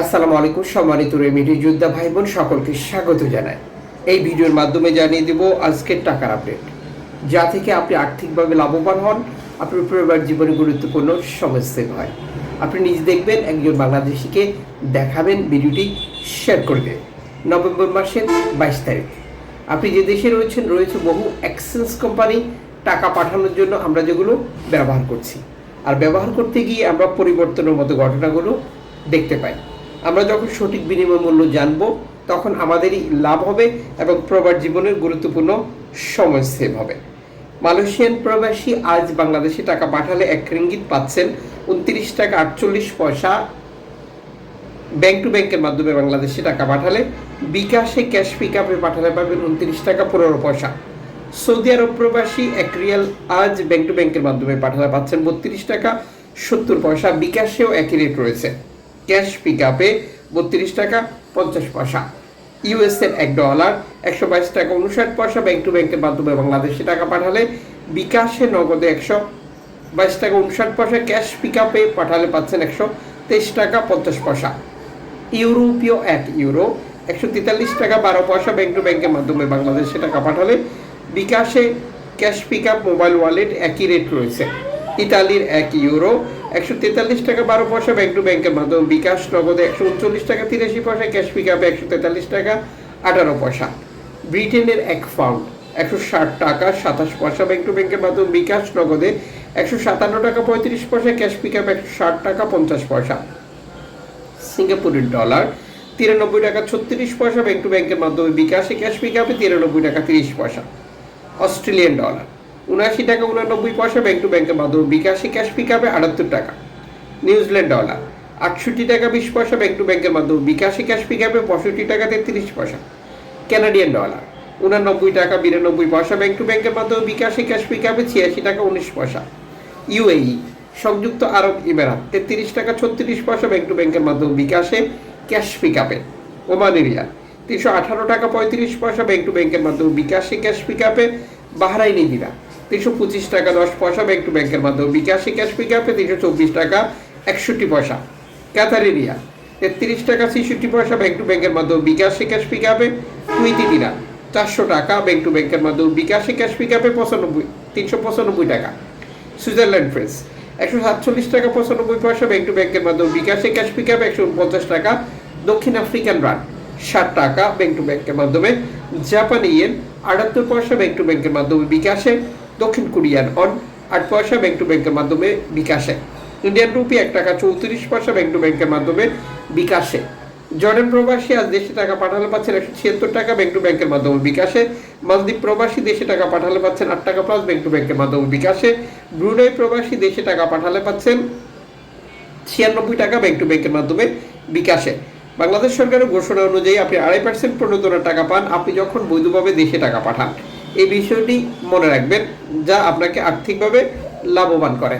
আসসালামু আলাইকুম, সম্মানিত রেমিডি যোদ্ধা ভাই বোন সকলকে স্বাগত জানাই। এই ভিডিওর মাধ্যমে জানিয়ে দেব আজকের টাকার আপডেট। যা থেকে আপনি আর্থিকভাবে লাভবান হন, আপনার পরিবার জীবনে গুরুত্বপূর্ণ সমস্যা হয়। আপনি নিজে দেখবেন, একজন বাংলাদেশিকে দেখাবেন ভিডিওটি শেয়ার করবে। নভেম্বর মাসের বাইশ তারিখ। আপনি যে দেশে রয়েছেন, রয়েছে বহু এক্সচেঞ্জ কোম্পানি টাকা পাঠানোর জন্য আমরা যেগুলো ব্যবহার করছি। আর ব্যবহার করতে গিয়ে আমরা পরিবর্তনের মতো ঘটনাগুলো দেখতে পাই। আমরা যখন সঠিক বিনিময় মূল্য জানব, তখন আমাদেরই লাভ হবে এবং প্রবাস জীবনের গুরুত্বপূর্ণ সময় সেভ হবে। মালয়েশিয়ান প্রবাসী আজ বাংলাদেশে টাকা পাঠালে এক রিঙ্গিত পাচ্ছেন উনত্রিশ টাকা আটচল্লিশ পয়সা। ব্যাংক টু ব্যাংকের মাধ্যমে বাংলাদেশে টাকা পাঠালে বিকাশে ক্যাশ পিক আপে পাঠালে পাবেন উনত্রিশ টাকা পনেরো পয়সা। সৌদি আরব প্রবাসী এক রিয়াল আজ ব্যাংক টু ব্যাংকের মাধ্যমে পাঠালে পাচ্ছেন বত্রিশ টাকা সত্তর পয়সা। বিকাশেও একই রেট রয়েছে। ক্যাশ পিক আপে বত্রিশ টাকা পঞ্চাশ পয়সা। ইউএসের এক ডলার, একশো বাইশ টাকা উনষাট পয়সা ব্যাংক টু ব্যাংকের মাধ্যমে বাংলাদেশে টাকা পাঠালে বিকাশে নগদে একশো বাইশ টাকা উনষাট পয়সা, ক্যাশ পিক আপে পাঠালে পাচ্ছেন একশো তেইশ টাকা পঞ্চাশ পয়সা। ইউরোপীয় এক ইউরো, একশো তেতাল্লিশ টাকা বারো পয়সা ব্যাংক টু ব্যাংকের মাধ্যমে বাংলাদেশে টাকা পাঠালে বিকাশে cash pick up mobile wallet একই রেট রয়েছে। ইতালির এক ইউরো একশো তেতাল্লিশ টাকা বারো পয়সা ব্যাংক টু ব্যাংকের মাধ্যমে। বিকাশ নগদে একশো উনচল্লিশ টাকা, তিরাশি পয়সা ক্যাশ পিক আপে একশো তেতাল্লিশ টাকা, আঠারো পয়সা। ব্রিটেনের এক পাউন্ড একশো ষাট টাকা, সাতাশ পয়সা ব্যাংক টু ব্যাংকের মাধ্যমে। বিকাশ নগদে একশো সাতান্ন টাকা, পঁয়ত্রিশ পয়সা ক্যাশ পিক আপ একশো ষাট টাকা, পঞ্চাশ পয়সা। সিঙ্গাপুরের ডলার তিরানব্বই টাকা, ছত্রিশ পয়সা ব্যাংক টু ব্যাংকের মাধ্যমে। বিকাশে ক্যাশ পিক আপে তিরানব্বই টাকা, তিরিশ পয়সা। অস্ট্রেলিয়ান ডলার উনআশি টাকা, উনানব্বই পয়সা ব্যাংক টু ব্যাংকের মাধ্যমে। বিকাশে ক্যাশ পিক আপে আটাত্তর টাকা। নিউজিল্যান্ড ডলার আটষট্টি টাকা, বিশ পয়সা ব্যাংক টু ব্যাংকের মাধ্যমে। বিকাশে ক্যাশ পিক আপে পঁয়ষট্টি টাকা, তেত্রিশ পয়সা। ক্যানাডিয়ান ডলার উনানব্বই টাকা, বিরানব্বই পয়সা ব্যাংক টু ব্যাংকের মাধ্যমে। বিকাশে ক্যাশ পিক আপে ছিয়াশি টাকা, উনিশ পয়সা। ইউএই সংযুক্ত আরব ইমিরাত তেত্রিশ টাকা, ছত্রিশ পয়সা ব্যাংক টু ব্যাংকের মাধ্যমে। বিকাশে ক্যাশ পিক আপে ওমান রিয়াল তিনশো আঠারো টাকা, পঁয়ত্রিশ পয়সা ব্যাংক টু ব্যাংকের মাধ্যমে। বিকাশে ক্যাশ পিক আপে বাহরাইনি দিরা তিনশো পঁচিশ টাকা, দশ পয়সা ব্যাংক টু ব্যাংকের মাধ্যমে। বিকাশে ক্যাশ পিক আপে তিনশো চব্বিশ টাকা, একষট্টি পয়সা। ক্যাথারিনিয়া তেত্রিশ টাকা, ছেষট্টি পয়সা ব্যাংক টু ব্যাংকের মাধ্যমে। বিকাশে ক্যাশ পিক আপে কুইতি দিরা চারশো টাকা ব্যাংক টু ব্যাংকের মাধ্যমে। বিকাশে ক্যাশ পিক আপে পঁচানব্বই, তিনশো পঁচানব্বই টাকা। সুইজারল্যান্ড ফ্রেন্স একশো সাতচল্লিশ টাকা, পঁচানব্বই পয়সা ব্যাংক টু ব্যাংকের মাধ্যমে। বিকাশে ক্যাশ পিক আপ একশো উনপঞ্চাশ টাকা। দক্ষিণ আফ্রিকান রান ষাট টাকা ব্যাংক টু ব্যাংকের মাধ্যমে। জাপানি ইয়েন আটাত্তর পয়সা ব্যাংক টু ব্যাংকের মাধ্যমে। বিকাশে দক্ষিণ কোরিয়ান অন আট পয়সা ব্যাংক টু ব্যাংকের মাধ্যমে বিকাশে। ইন্ডিয়ান রুপি এক টাকা চৌত্রিশ পয়সা ব্যাংক টু ব্যাংকের মাধ্যমে বিকাশে। জর্ডান প্রবাসী আজ দেশে টাকা পাঠালে পাচ্ছেন একশো ছিয়াত্তর টাকা ব্যাংক টু ব্যাংকের মাধ্যমে বিকাশে। মালদ্বীপ প্রবাসী দেশে টাকা পাঠালে পাচ্ছেন আট টাকা প্লাস ব্যাংক টু ব্যাংকের মাধ্যমে বিকাশে। ব্রুনাই প্রবাসী দেশে টাকা পাঠালে পাচ্ছেন ছিয়ানব্বই টাকা ব্যাংক টু ব্যাংকের মাধ্যমে বিকাশে। বাংলাদেশ সরকারের ঘোষণা অনুযায়ী আপনি আড়াই পার্সেন্ট প্রণোদনা টাকা পান, আপনি যখন বৈধভাবে দেশে টাকা পাঠান। এই বিষয়টি মনে রাখবেন যা আপনাকে আর্থিকভাবে লাভবান করে।